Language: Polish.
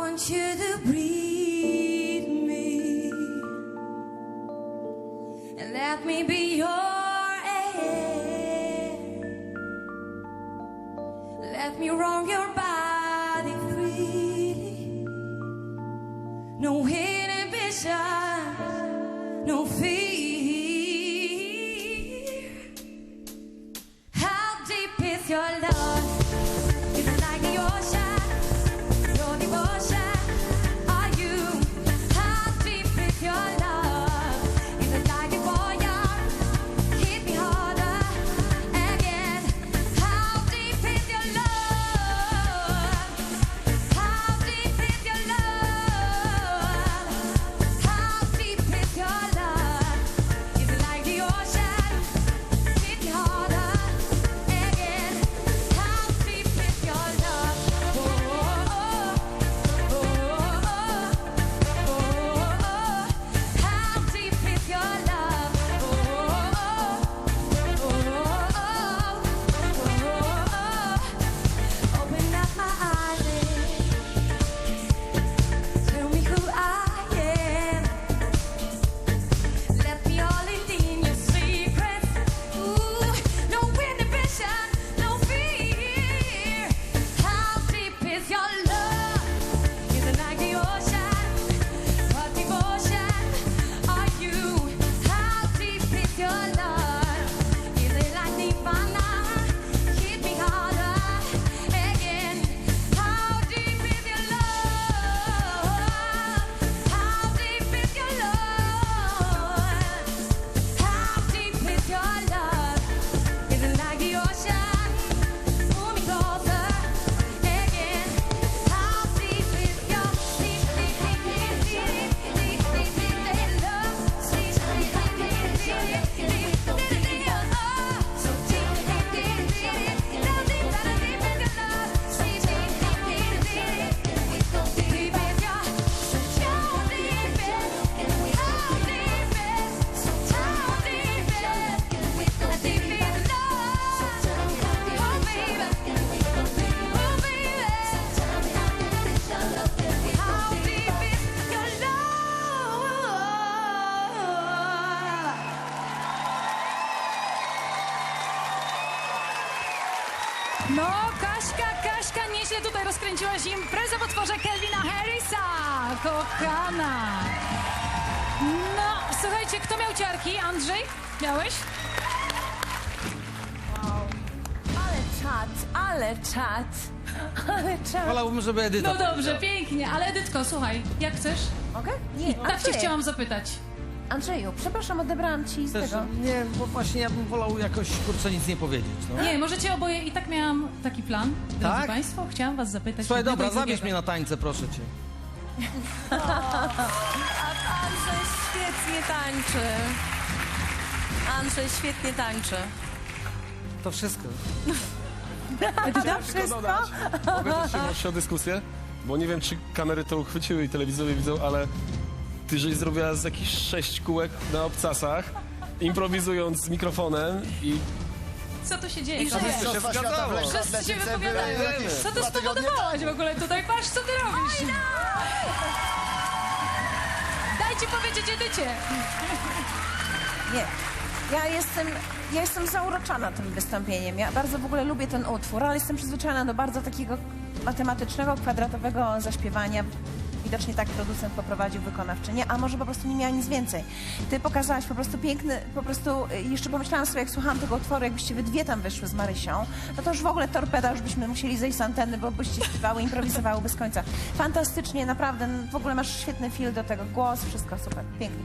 want you to breathe me and let me be your air. Let me roam your body freely. No inhibition, No, Kaśka, Kaśka, nieźle tutaj rozkręciłaś imprezę w utworze Kelvina Harrisa, kochana. No, słuchajcie, kto miał ciarki? Andrzej? Miałeś? Ale czad, ale czad, ale czad. Wolałbym, żeby Edyta No dobrze, powiedziała. pięknie, ale Edytko, słuchaj, jak chcesz? Mogę? Nie, Tak cię chciałam zapytać. Andrzeju, przepraszam, odebrałam ci z Też, tego. nie, bo właśnie ja bym wolał jakoś, kurczę, nic nie powiedzieć. No. Nie, możecie oboje, i tak miałam taki plan, drodzy Tak? Państwo, chciałam was zapytać. Słuchaj, jednego dobra, i drugiego. zabierz mnie na tańce, proszę cię. Andrzej świetnie tańczy. Andrzej świetnie tańczy. To wszystko. Mogę też się prosić o dyskusję? Bo nie wiem, czy kamery to uchwyciły i telewizjowie widzą, ale ty żeś zrobiła z jakichś sześć kółek na obcasach, improwizując z mikrofonem i Co tu się dzieje? I to się zgadzało. Wszyscy się wypowiadają. Co ty spowodowałaś w ogóle tutaj? Patrz, co ty robisz. Dajcie powiedzieć Edycie. Nie. Ja jestem, ja jestem zauroczona tym wystąpieniem. Ja bardzo w ogóle lubię ten utwór, ale jestem przyzwyczajona do bardzo takiego matematycznego, kwadratowego zaśpiewania. Widocznie tak producent poprowadził wykonawczynię, a może po prostu nie miała nic więcej. Ty pokazałaś po prostu piękny, po prostu y, jeszcze pomyślałam sobie, jak słuchałam tego utworu, jakbyście wy dwie tam wyszły z Marysią, no to już w ogóle torpeda, już byśmy musieli zejść z anteny, bo byście śpiewały, improwizowały bez końca. Fantastycznie, naprawdę, w ogóle masz świetny feel do tego, głos, wszystko super, pięknie.